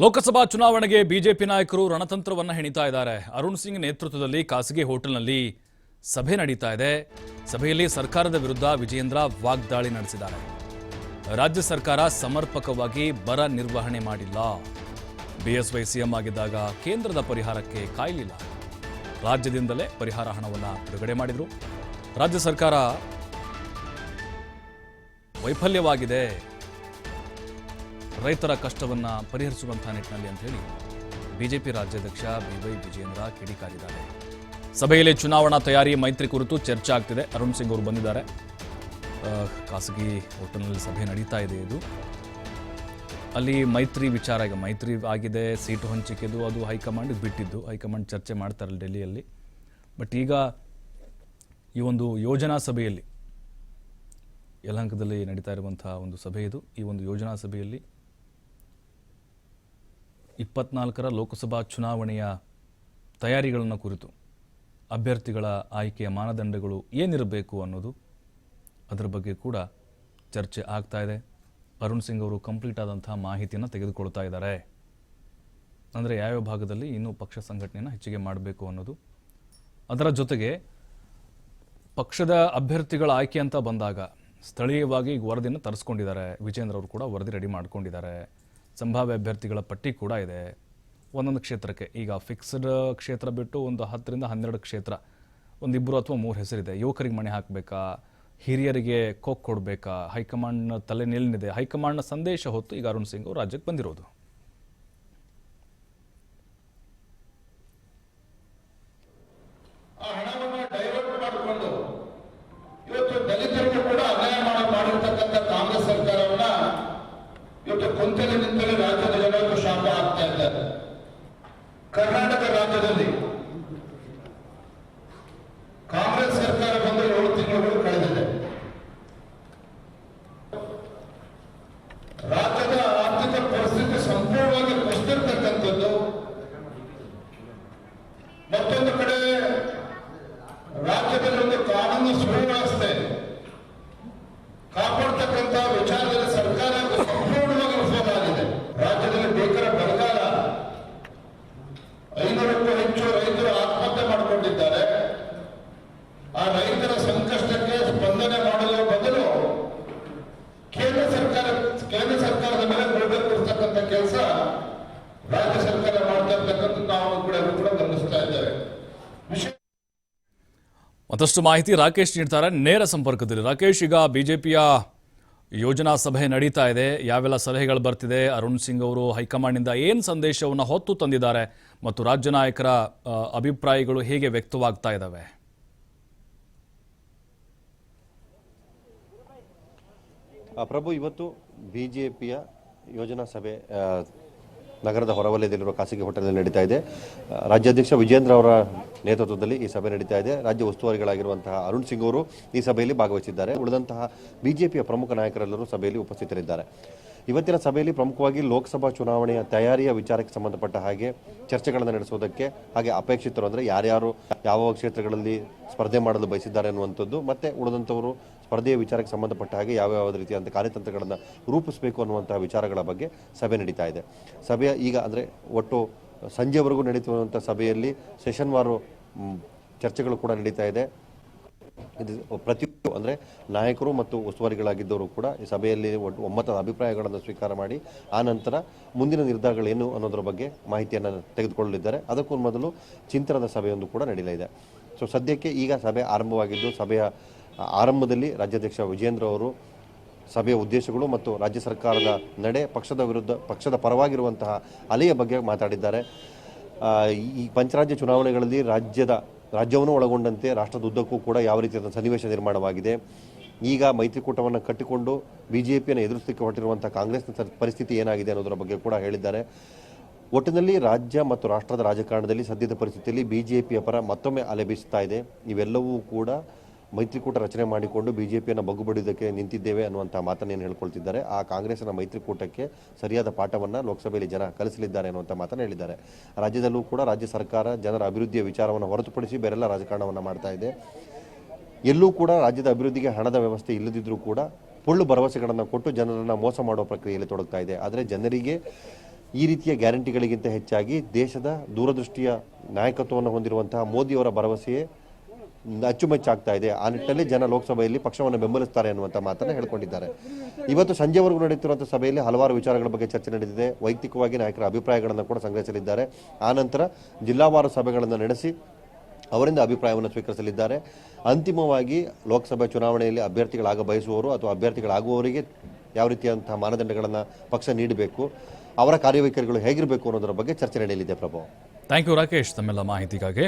ಲೋಕಸಭಾ ಚುನಾವಣೆಗೆ ಬಿಜೆಪಿ ನಾಯಕರು ರಣತಂತ್ರವನ್ನು ಹೆಣಿತಾ ಇದ್ದಾರೆ. ಅರುಣ್ ಸಿಂಗ್ ನೇತೃತ್ವದಲ್ಲಿ ಖಾಸಗಿ ಹೋಟೆಲ್ನಲ್ಲಿ ಸಭೆ ನಡೀತಾ ಇದೆ. ಸಭೆಯಲ್ಲಿ ಸರ್ಕಾರದ ವಿರುದ್ಧ ವಿಜಯೇಂದ್ರ ವಾಗ್ದಾಳಿ ನಡೆಸಿದ್ದಾರೆ. ರಾಜ್ಯ ಸರ್ಕಾರ ಸಮರ್ಪಕವಾಗಿ ಬರ ನಿರ್ವಹಣೆ ಮಾಡಿಲ್ಲ. ಬಿಎಸ್ವೈ ಸಿಎಂ ಆಗಿದ್ದಾಗ ಕೇಂದ್ರದ ಪರಿಹಾರಕ್ಕೆ ಕಾಯಲಿಲ್ಲ. ರಾಜ್ಯದಿಂದಲೇ ಪರಿಹಾರ ಹಣವನ್ನು ಬಿಡುಗಡೆ ಮಾಡಿದರು. ರಾಜ್ಯ ಸರ್ಕಾರ ವೈಫಲ್ಯವಾಗಿದೆ. ರೈತರ ಕಷ್ಟವನ್ನು ಪರಿಹರಿಸುವಂತಹ ನಿಟ್ಟಿನಲ್ಲಿ ಅಂತ ಹೇಳಿ ಬಿಜೆಪಿ ರಾಜ್ಯಾಧ್ಯಕ್ಷ ಬಿವೈ ವಿಜೇಂದ್ರ ಕಿಡಿಕಾರಿದ್ದಾರೆ. ಸಭೆಯಲ್ಲಿ ಚುನಾವಣಾ ತಯಾರಿ, ಮೈತ್ರಿ ಕುರಿತು ಚರ್ಚೆ ಆಗ್ತಿದೆ. ಅರುಣ್ ಸಿಂಗ್ ಅವರು ಬಂದಿದ್ದಾರೆ. ಖಾಸಗಿ ಹೋಟೆಲ್ನಲ್ಲಿ ಸಭೆ ನಡೀತಾ ಇದೆ ಇದು. ಅಲ್ಲಿ ಮೈತ್ರಿ ವಿಚಾರ, ಈಗ ಮೈತ್ರಿ ಆಗಿದೆ, ಸೀಟು ಹಂಚಿಕೆದು, ಅದು ಹೈಕಮಾಂಡ್ ಬಿಟ್ಟಿದ್ದು. ಹೈಕಮಾಂಡ್ ಚರ್ಚೆ ಮಾಡ್ತಾರಲ್ಲ ಡೆಲ್ಲಿಯಲ್ಲಿ. ಬಟ್ ಈಗ ಈ ಒಂದು ಯೋಜನಾ ಸಭೆಯಲ್ಲಿ, ಯಲಹಂಕದಲ್ಲಿ ನಡೀತಾ ಇರುವಂತಹ ಒಂದು ಸಭೆ ಇದು. ಈ ಒಂದು ಯೋಜನಾ ಸಭೆಯಲ್ಲಿ ಇಪ್ಪತ್ನಾಲ್ಕರ ಲೋಕಸಭಾ ಚುನಾವಣೆಯ ತಯಾರಿಗಳನ್ನು ಕುರಿತು ಅಭ್ಯರ್ಥಿಗಳ ಆಯ್ಕೆಯ ಮಾನದಂಡಗಳು ಏನಿರಬೇಕು ಅನ್ನೋದು ಅದರ ಬಗ್ಗೆ ಕೂಡ ಚರ್ಚೆ ಆಗ್ತಾ ಇದೆ. ಅರುಣ್ ಸಿಂಗ್ ಅವರು ಕಂಪ್ಲೀಟ್ ಆದಂತಹ ಮಾಹಿತಿಯನ್ನು ತೆಗೆದುಕೊಳ್ತಾ ಇದ್ದಾರೆ. ಅಂದರೆ ಯಾವ್ಯಾವ ಭಾಗದಲ್ಲಿ ಇನ್ನೂ ಪಕ್ಷ ಸಂಘಟನೆಯನ್ನು ಹೆಚ್ಚಿಗೆ ಮಾಡಬೇಕು ಅನ್ನೋದು. ಅದರ ಜೊತೆಗೆ ಪಕ್ಷದ ಅಭ್ಯರ್ಥಿಗಳ ಆಯ್ಕೆ ಅಂತ ಬಂದಾಗ ಸ್ಥಳೀಯವಾಗಿ ಈಗ ವರದಿಯನ್ನು ತರಿಸ್ಕೊಂಡಿದ್ದಾರೆ. ವಿಜೇಂದ್ರ ಅವರು ಕೂಡ ವರದಿ ರೆಡಿ ಮಾಡ್ಕೊಂಡಿದ್ದಾರೆ. ಸಂಭಾವ್ಯ ಅಭ್ಯರ್ಥಿಗಳ ಪಟ್ಟಿ ಕೂಡ ಇದೆ. ಒಂದೊಂದು ಕ್ಷೇತ್ರಕ್ಕೆ ಈಗ ಫಿಕ್ಸ್ಡ್ ಕ್ಷೇತ್ರ ಬಿಟ್ಟು ಒಂದು ಹತ್ತರಿಂದ ಹನ್ನೆರಡು ಕ್ಷೇತ್ರ ಒಂದಿಬ್ಬರು ಅಥವಾ ಮೂರು ಹೆಸರಿದೆ. ಯುವಕರಿಗೆ ಮಣೆ ಹಾಕಬೇಕಾ? ಹಿರಿಯರಿಗೆ ಕೋಕ್ ಕೊಡಬೇಕಾ? ಹೈಕಮಾಂಡ್ನ ತಲೆ ನಿಲ್ಲಿದೆ ಹೈಕಮಾಂಡ್ನ ಸಂದೇಶ ಹೊತ್ತು ಈಗ ಅರುಣ್ ಸಿಂಗ್ ಅವರು ರಾಜ್ಯಕ್ಕೆ ಬಂದಿರೋದು. ನಿಂತಲೇ ರಾಜ್ಯದ ಜನರು ಶಾಪ ಆಗ್ತಾ ಇದ್ದಾರೆ ಕರ್ನಾಟಕ ರಾಜ್ಯದಲ್ಲಿ ಕೇಂದ್ರ ಸರ್ಕಾರದ ಮೇಲೆ ಬೀಳ್ಬೇಕು ಕೊಡ್ತಕ್ಕಂಥ ಕೆಲಸ ರಾಜ್ಯ ಸರ್ಕಾರ ಮಾಡ್ತಾ ಇರ್ತಕ್ಕಂಥ ನಾವು ಕೂಡ ಕೂಡ ಗಮನಿಸ್ತಾ ಇದ್ದೇವೆ. ಮತ್ತಷ್ಟು ಮಾಹಿತಿ ರಾಕೇಶ್ ನೀಡ್ತಾರೆ. ನೇರ ಸಂಪರ್ಕದಲ್ಲಿ ರಾಕೇಶ್ ಈಗ ಬಿಜೆಪಿಯ ಯೋಜನಾ ಸಭೆ ನಡೀತಾ ಇದೆ. ಯಾವೆಲ್ಲ ಸಲಹೆಗಳು ಬರ್ತಿದೆ? ಅರುಣ್ ಸಿಂಗ್ ಅವರು ಹೈಕಮಾಂಡ್ನಿಂದ ಏನು ಸಂದೇಶವನ್ನು ಹೊತ್ತು ತಂದಿದ್ದಾರೆ? ಮತ್ತು ರಾಜ್ಯ ನಾಯಕರ ಅಭಿಪ್ರಾಯಗಳು ಹೇಗೆ ವ್ಯಕ್ತವಾಗ್ತಾ ಇದ್ದಾವೆ? ಆ, ಪ್ರಭು ಇವತ್ತು ಬಿ ಜೆ ಪಿಯ ಯೋಜನಾ ಸಭೆ ನಗರದ ಹೊರವಲಯದಲ್ಲಿರುವ ಖಾಸಗಿ ಹೋಟೆಲ್ನಲ್ಲಿ ನಡೀತಾ ಇದೆ. ರಾಜ್ಯಾಧ್ಯಕ್ಷ ವಿಜೇಂದ್ರ ಅವರ ನೇತೃತ್ವದಲ್ಲಿ ಈ ಸಭೆ ನಡೀತಾ ಇದೆ. ರಾಜ್ಯ ಉಸ್ತುವಾರಿಗಳಾಗಿರುವಂತಹ ಅರುಣ್ ಸಿಂಗ್ ಅವರು ಈ ಸಭೆಯಲ್ಲಿ ಭಾಗವಹಿಸಿದ್ದಾರೆ. ಉಳಿದಂತಹ ಬಿಜೆಪಿಯ ಪ್ರಮುಖ ನಾಯಕರೆಲ್ಲರೂ ಸಭೆಯಲ್ಲಿ ಉಪಸ್ಥಿತರಿದ್ದಾರೆ. ಇವತ್ತಿನ ಸಭೆಯಲ್ಲಿ ಪ್ರಮುಖವಾಗಿ ಲೋಕಸಭಾ ಚುನಾವಣೆಯ ತಯಾರಿಯ ವಿಚಾರಕ್ಕೆ ಸಂಬಂಧಪಟ್ಟ ಹಾಗೆ ಚರ್ಚೆಗಳನ್ನು ನಡೆಸೋದಕ್ಕೆ ಹಾಗೆ ಅಪೇಕ್ಷಿತರು ಅಂದರೆ ಯಾರ್ಯಾರು ಯಾವ ಕ್ಷೇತ್ರಗಳಲ್ಲಿ ಸ್ಪರ್ಧೆ ಮಾಡಲು ಬಯಸಿದ್ದಾರೆ ಅನ್ನುವಂಥದ್ದು, ಮತ್ತೆ ಉಳಿದಂಥವರು ಸ್ಪರ್ಧೆಯ ವಿಚಾರಕ್ಕೆ ಸಂಬಂಧಪಟ್ಟ ಹಾಗೆ ಯಾವ ಯಾವ ರೀತಿಯಾದಂಥ ಕಾರ್ಯತಂತ್ರಗಳನ್ನು ರೂಪಿಸಬೇಕು ಅನ್ನುವಂತಹ ವಿಚಾರಗಳ ಬಗ್ಗೆ ಸಭೆ ನಡೀತಾ ಇದೆ. ಸಭೆಯ ಈಗ ಅಂದರೆ ಒಟ್ಟು ಸಂಜೆವರೆಗೂ ನಡೀತಿರುವಂಥ ಸಭೆಯಲ್ಲಿ ಸೆಷನ್ ವಾರು ಚರ್ಚೆಗಳು ಕೂಡ ನಡೀತಾ ಇದೆ. ಇದು ಪ್ರತಿ ಅಂದರೆ ನಾಯಕರು ಮತ್ತು ಉಸ್ತುವಾರಿಗಳಾಗಿದ್ದವರು ಕೂಡ ಈ ಸಭೆಯಲ್ಲಿ ಒಮ್ಮತದ ಅಭಿಪ್ರಾಯಗಳನ್ನು ಸ್ವೀಕಾರ ಮಾಡಿ, ಆ ನಂತರ ಮುಂದಿನ ನಿರ್ಧಾರಗಳೇನು ಅನ್ನೋದ್ರ ಬಗ್ಗೆ ಮಾಹಿತಿಯನ್ನು ತೆಗೆದುಕೊಳ್ಳಲಿದ್ದಾರೆ. ಅದಕ್ಕೂ ಮೊದಲು ಚಿಂತನದ ಸಭೆಯೊಂದು ಕೂಡ ನಡೆಯಲಿದೆ ಸೊ ಸದ್ಯಕ್ಕೆ ಈಗ ಸಭೆ ಆರಂಭವಾಗಿದ್ದು, ಸಭೆಯ ಆರಂಭದಲ್ಲಿ ರಾಜ್ಯಾಧ್ಯಕ್ಷ ವಿಜೇಂದ್ರ ಅವರು ಸಭೆಯ ಉದ್ದೇಶಗಳು ಮತ್ತು ರಾಜ್ಯ ಸರ್ಕಾರದ ನಡೆ, ಪಕ್ಷದ ವಿರುದ್ಧ, ಪಕ್ಷದ ಪರವಾಗಿರುವಂತಹ ಅಲೆಯ ಬಗ್ಗೆ ಮಾತಾಡಿದ್ದಾರೆ. ಈ ಪಂಚರಾಜ್ಯ ಚುನಾವಣೆಗಳಲ್ಲಿ ರಾಜ್ಯದ ರಾಜ್ಯವನ್ನು ಒಳಗೊಂಡಂತೆ ರಾಷ್ಟ್ರದ ಉದ್ದಕ್ಕೂ ಕೂಡ ಯಾವ ರೀತಿಯಾದ ಸನ್ನಿವೇಶ ನಿರ್ಮಾಣವಾಗಿದೆ. ಈಗ ಮೈತ್ರಿಕೂಟವನ್ನು ಕಟ್ಟಿಕೊಂಡು ಬಿ ಜೆ ಪಿಯನ್ನು ಎದುರಿಸಲಿಕ್ಕೆ ಹೊರಟಿರುವಂಥ ಕಾಂಗ್ರೆಸ್ನ ಪರಿಸ್ಥಿತಿ ಏನಾಗಿದೆ ಅನ್ನೋದರ ಬಗ್ಗೆ ಕೂಡ ಹೇಳಿದ್ದಾರೆ. ಒಟ್ಟಿನಲ್ಲಿ ರಾಜ್ಯ ಮತ್ತು ರಾಷ್ಟ್ರದ ರಾಜಕಾರಣದಲ್ಲಿ ಸದ್ಯದ ಪರಿಸ್ಥಿತಿಯಲ್ಲಿ ಬಿ ಜೆ ಪಿಯ ಪರ ಮತ್ತೊಮ್ಮೆ ಅಲೆ ಬೀಸ್ತಾ ಇದೆ. ಇವೆಲ್ಲವೂ ಕೂಡ ಮೈತ್ರಿಕೂಟ ರಚನೆ ಮಾಡಿಕೊಂಡು ಬಿ ಜೆ ಪಿಯನ್ನು ಬಗ್ಗುಬಡಿಯೋದಕ್ಕೆ ನಿಂತಿದ್ದೇವೆ ಅನ್ನುವಂಥ ಮಾತನ್ನು ಏನು ಹೇಳ್ಕೊಳ್ತಿದ್ದಾರೆ. ಆ ಕಾಂಗ್ರೆಸ್ನ ಮೈತ್ರಿಕೂಟಕ್ಕೆ ಸರಿಯಾದ ಪಾಠವನ್ನು ಲೋಕಸಭೆಯಲ್ಲಿ ಜನ ಕಲಿಸಲಿದ್ದಾರೆ ಅನ್ನುವಂಥ ಮಾತನ್ನು ಹೇಳಿದ್ದಾರೆ. ರಾಜ್ಯದಲ್ಲೂ ಕೂಡ ರಾಜ್ಯ ಸರ್ಕಾರ ಜನರ ಅಭಿವೃದ್ಧಿಯ ವಿಚಾರವನ್ನು ಹೊರತುಪಡಿಸಿ ಬೇರೆಲ್ಲ ರಾಜಕಾರಣವನ್ನು ಮಾಡ್ತಾ ಇದೆ. ಎಲ್ಲೂ ಕೂಡ ರಾಜ್ಯದ ಅಭಿವೃದ್ಧಿಗೆ ಹಣದ ವ್ಯವಸ್ಥೆ ಇಲ್ಲದಿದ್ದರೂ ಕೂಡ ಪೊಳ್ಳು ಭರವಸೆಗಳನ್ನು ಕೊಟ್ಟು ಜನರನ್ನು ಮೋಸ ಮಾಡುವ ಪ್ರಕ್ರಿಯೆಯಲ್ಲಿ ತೊಡಗ್ತಾ ಇದೆ. ಆದರೆ ಜನರಿಗೆ ಈ ರೀತಿಯ ಗ್ಯಾರಂಟಿಗಳಿಗಿಂತ ಹೆಚ್ಚಾಗಿ ದೇಶದ ದೂರದೃಷ್ಟಿಯ ನಾಯಕತ್ವವನ್ನು ಹೊಂದಿರುವಂತಹ ಮೋದಿಯವರ ಭರವಸೆಯೇ ಅಚ್ಚುಮೆಚ್ಚಾಗ್ತಾ ಇದೆ. ಆ ನಿಟ್ಟಿನಲ್ಲಿ ಜನ ಲೋಕಸಭೆಯಲ್ಲಿ ಪಕ್ಷವನ್ನು ಬೆಂಬಲಿಸ್ತಾರೆ ಅನ್ನುವಂಥ ಮಾತನ್ನು ಹೇಳ್ಕೊಂಡಿದ್ದಾರೆ. ಇವತ್ತು ಸಂಜೆವರೆಗೂ ನಡೆಯುತ್ತಿರುವಂಥ ಸಭೆಯಲ್ಲಿ ಹಲವಾರು ವಿಚಾರಗಳ ಬಗ್ಗೆ ಚರ್ಚೆ ನಡೆದಿದೆ. ವೈಯಕ್ತಿಕವಾಗಿ ನಾಯಕರ ಅಭಿಪ್ರಾಯಗಳನ್ನು ಕೂಡ ಸಂಗ್ರಹಿಸಲಿದ್ದಾರೆ. ಆ ನಂತರ ಜಿಲ್ಲಾವಾರು ಸಭೆಗಳನ್ನು ನಡೆಸಿ ಅವರಿಂದ ಅಭಿಪ್ರಾಯವನ್ನು ಸ್ವೀಕರಿಸಲಿದ್ದಾರೆ. ಅಂತಿಮವಾಗಿ ಲೋಕಸಭೆ ಚುನಾವಣೆಯಲ್ಲಿ ಅಭ್ಯರ್ಥಿಗಳಾಗ ಬಯಸುವವರು ಅಥವಾ ಅಭ್ಯರ್ಥಿಗಳಾಗುವವರಿಗೆ ಯಾವ ರೀತಿಯಂತಹ ಮಾನದಂಡಗಳನ್ನು ಪಕ್ಷ ನೀಡಬೇಕು, ಅವರ ಕಾರ್ಯವೈಖರಿಗಳು ಹೇಗಿರಬೇಕು ಅನ್ನೋದರ ಬಗ್ಗೆ ಚರ್ಚೆ ನಡೆಯಲಿದೆ ಪ್ರಭು. ಥ್ಯಾಂಕ್ ಯು ರಾಕೇಶ್ ತಮ್ಮೆಲ್ಲ ಮಾಹಿತಿಗಾಗಿ